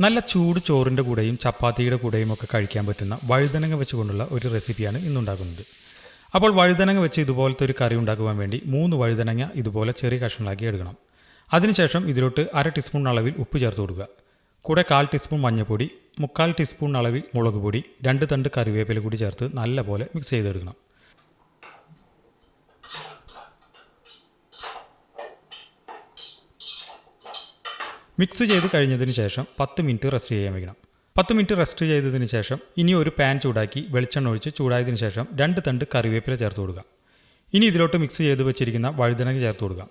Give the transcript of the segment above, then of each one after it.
നല്ല ചൂട് ചോറിന്റെ കൂടെയും ചപ്പാത്തിയുടെ കൂടെയും ഒക്കെ കഴിക്കാൻ പറ്റുന്ന വഴുതനങ്ങ വെച്ചുകൊണ്ടുള്ള ഒരു റെസിപ്പിയാണ് ഇന്നുണ്ടാക്കുന്നത്. അപ്പോൾ വഴുതനങ്ങ വെച്ച് ഇതുപോലത്തെ ഒരു കറി ഉണ്ടാക്കുവാൻ വേണ്ടി മൂന്ന് വഴുതനങ്ങ ഇതുപോലെ ചെറിയ കഷ്ണങ്ങളാക്കി എടുക്കണം. അതിനുശേഷം ഇതിലോട്ട് അര ടീസ്പൂൺ അളവിൽ ഉപ്പ് ചേർത്ത് കൊടുക്കുക. കൂടെ കാൽ ടീസ്പൂൺ മഞ്ഞൾപ്പൊടി മുക്കാൽ ടീസ്പൂൺ അളവിൽ മുളക് പൊടി രണ്ട് തണ്ട് കറിവേപ്പില കൂടി ചേർത്ത് നല്ലപോലെ മിക്സ് ചെയ്തെടുക്കണം. മിക്സ് ചെയ്ത് കഴിഞ്ഞതിന് ശേഷം പത്ത് മിനിറ്റ് റെസ്റ്റ് ചെയ്യാൻ വയ്ക്കണം. പത്ത് മിനിറ്റ് റെസ്റ്റ് ചെയ്തതിന് ശേഷം ഇനി ഒരു പാൻ ചൂടാക്കി വെളിച്ചെണ്ണ ഒഴിച്ച് ചൂടായതിനു ശേഷം രണ്ട് തണ്ട് കറിവേപ്പില ചേർത്ത് കൊടുക്കുക. ഇനി ഇതിലോട്ട് മിക്സ് ചെയ്ത് വെച്ചിരിക്കുന്ന വഴുതനങ്ങ ചേർത്ത് കൊടുക്കുക.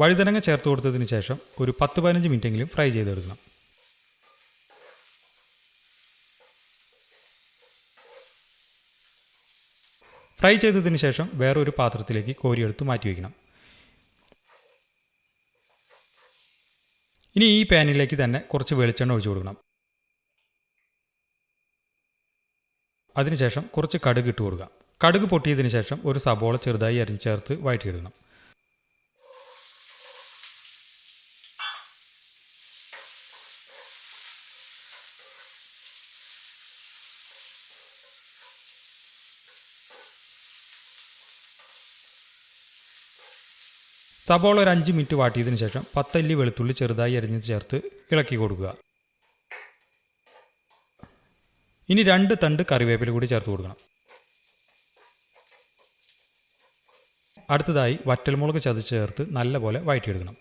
വഴുതനങ്ങ ചേർത്ത് കൊടുത്തതിന് ശേഷം ഒരു പത്ത് പതിനഞ്ച് മിനിറ്റെങ്കിലും ഫ്രൈ ചെയ്തെടുക്കണം. ഫ്രൈ ചെയ്തതിന് ശേഷം വേറൊരു പാത്രത്തിലേക്ക് കോരിയെടുത്ത് മാറ്റി വയ്ക്കണം. ഇനി ഈ പാനിലേക്ക് തന്നെ കുറച്ച് വെളിച്ചെണ്ണ ഒഴിച്ചു കൊടുക്കണം. അതിനുശേഷം കുറച്ച് കടുക് ഇട്ട് കൊടുക്കുക കടുക് പൊട്ടിയതിന് ശേഷം ഒരു സബോള ചെറുതായി അരിഞ്ഞ് ചേർത്ത് വഴറ്റിയിടണം. സബോള ഒരു അഞ്ച് മിനിറ്റ് വാട്ടിയതിനു ശേഷം പത്തല്ലി വെളുത്തുള്ളി ചെറുതായി അരിഞ്ഞ് ചേർത്ത് ഇളക്കി കൊടുക്കുക. ഇനി രണ്ട് തണ്ട് കറിവേപ്പില കൂടി ചേർത്ത് കൊടുക്കണം. അടുത്തതായി വറ്റൽമുളക് ചതച്ച് ചേർത്ത് നല്ലപോലെ വഴറ്റിയെടുക്കണം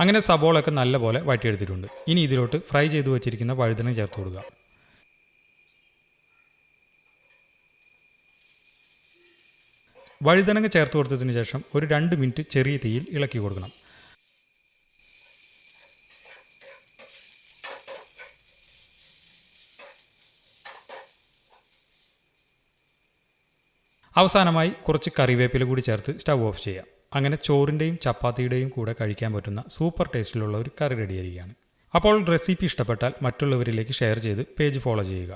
അങ്ങനെ സബോളൊക്കെ നല്ലപോലെ വട്ടിയെടുത്തിട്ടുണ്ട് ഇനി ഇതിലോട്ട് ഫ്രൈ ചെയ്ത് വെച്ചിരിക്കുന്ന വഴുതന ചേർത്ത് കൊടുക്കുക. വഴുതനങ്ങ ചേർത്ത് കൊടുത്തതിന് ശേഷം ഒരു രണ്ട് മിനിറ്റ് ചെറിയ തീയിൽ ഇളക്കി കൊടുക്കണം. അവസാനമായി കുറച്ച് കറിവേപ്പില കൂടി ചേർത്ത് സ്റ്റവ് ഓഫ് ചെയ്യാം. അങ്ങനെ ചോറിന്റെയും ചപ്പാത്തിയുടെയും കൂടെ കഴിക്കാൻ പറ്റുന്ന സൂപ്പർ ടേസ്റ്റിലുള്ള ഒരു കറി റെഡിയായിരിക്കുകയാണ് അപ്പോൾ റെസിപ്പി ഇഷ്ടപ്പെട്ടാൽ മറ്റുള്ളവരിലേക്ക് ഷെയർ ചെയ്ത് പേജ് ഫോളോ ചെയ്യുക.